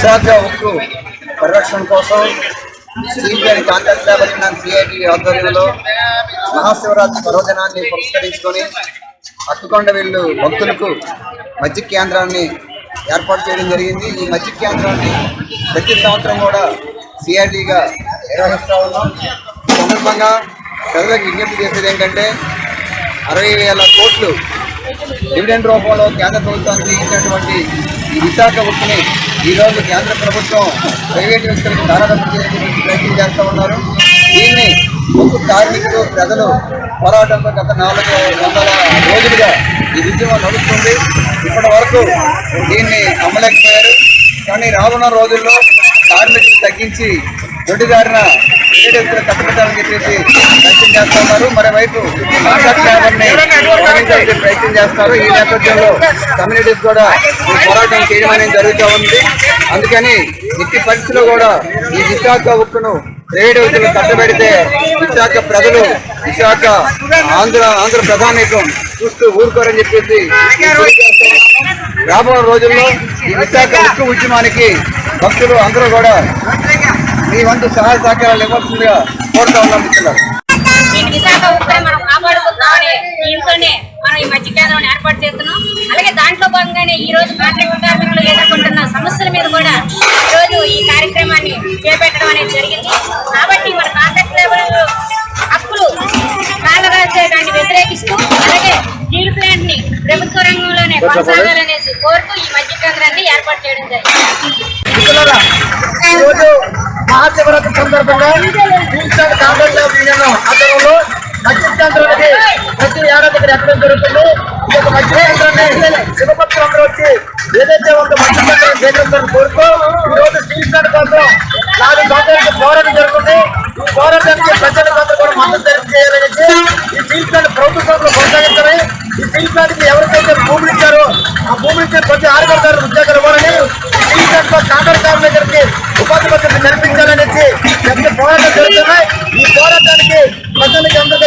విశాఖ ఉక్కు పరిరక్షణ కోసం CBI contact contract labour union CIT ఆధ్వర్యంలో మహాశివరాత్రి పర్వదినాన్ని పురస్కరించుకొని అట్టుకొండ వీళ్ళు భక్తులకు మధ్య కేంద్రాన్ని ఏర్పాటు చేయడం జరిగింది. ఈ మధ్య కేంద్రాన్ని ప్రతి సంవత్సరం కూడా సిఐటిగా నిర్వహిస్తూ ఉన్నాం. ఈ సందర్భంగా ప్రజలకు విజ్ఞప్తి చేసేది ఏంటంటే అరవై వేల కోట్లు డివిడెండ్ రూపంలో కేంద్ర ప్రభుత్వానికి ఇచ్చినటువంటి ఈ విశాఖ వృత్తిని ఈరోజు కేంద్ర ప్రభుత్వం ప్రైవేట్ వ్యక్తులకు దారాదత్తం చేసేటువంటి ప్రయత్నం చేస్తూ ఉన్నారు. దీన్ని ఉక్కు కార్మికులు ప్రజలు పోరాటంతో గత నాలుగు వందల రోజులుగా ఈ ఉద్యమం నడుస్తుంది. ఇప్పటి వరకు దీన్ని అమ్మలేకపోయారు కానీ రానున్న రోజుల్లో కార్మికులు తగ్గించి దొడ్డిదారిన ఏడెత్తులు కట్టబెట్టాలని చెప్పేసి ప్రయత్నం చేస్తున్నారు మరోవైపు కాంట్రాక్ట్ లేబర్ని తొలగించాలని ప్రయత్నం చేస్తారు. ఈ నేపథ్యంలో కమ్యూనిటీస్ కూడా ఈ పోరాటం చేయడం అనేది జరుగుతూ ఉంది. అందుకని ఇట్టి పరిస్థితుల్లో కూడా ఈ విశాఖ ఉక్కును ప్రైవేట్ వ్యక్తులు కట్టబెడితే విశాఖ ప్రజలు విశాఖ ఆంధ్ర ఆంధ్ర ప్రధానికం చూస్తూ ఊరుకోరని చెప్పేసి రాబోయే రోజుల్లో ఈ విశాఖ ఉక్కు ఉద్యమానికి భక్తులు అందరూ కూడా వంతు సహాయ సహకారాలు ఇవ్వాల్సిందిగా కోరుతా ఉన్నాం ఈ విశాఖ ఉక్కుని మనం కాపాడుకుందామని మనం ఈ మధ్య కేంద్రం ఏర్పాటు చేస్తున్నాం. అలాగే దాంట్లో భాగంగానే ఈ రోజు కాంట్రాక్ట్ కార్మికులు ఎదుర్కొంటున్న సమస్యల మీద కూడా ఈ రోజు ఈ కార్యక్రమాన్ని చేపట్టడం అనేది జరిగింది. కాబట్టి మన కాంట్రాక్ట్ లేబర్ హక్కులు కాలరాసేదాన్ని వ్యతిరేకిస్తూ అలాగే స్టీల్ ప్లాంట్ని ప్రభుత్వ రంగంలోనే కొనసాగాలనేసి కోరుతూ ఈ మధ్య కేంద్రాన్ని ఏర్పాటు చేయడం జరిగింది. మహాశివరాత్రి సందర్భంగా క్రీస్టన్ కాంగ్రెస్ యూనియన్ ఆధ్వర్యంలో మత్స్య ప్రతి ఏడాది ఇక్కడ ఎక్కడం జరుగుతుంది ఈ యొక్క మత్స్య కేంద్రాన్ని అందరూ వచ్చి ఏదైతే ఉందో మత్స్య కేంద్రం సేకరించాలని కోరుతూ ఈ రోజు స్టీల్ ప్లాంట్ కోసం నాలుగు సంవత్సరాలకు పోరాటం జరుగుతుంది. ఈ పోరాటానికి ప్రజలందరూ కూడా మద్దతు తెలియజేయాలనేసి ఈ స్టీల్ ప్లాంట్ ప్రభుత్వంలో కొనసాగించాలి. ఈ స్టీల్ ప్లాంట్ ఎవరికైతే భూములు ఇచ్చారో ఆ భూములు ఇచ్చిన ప్రతి ఆడపడతారు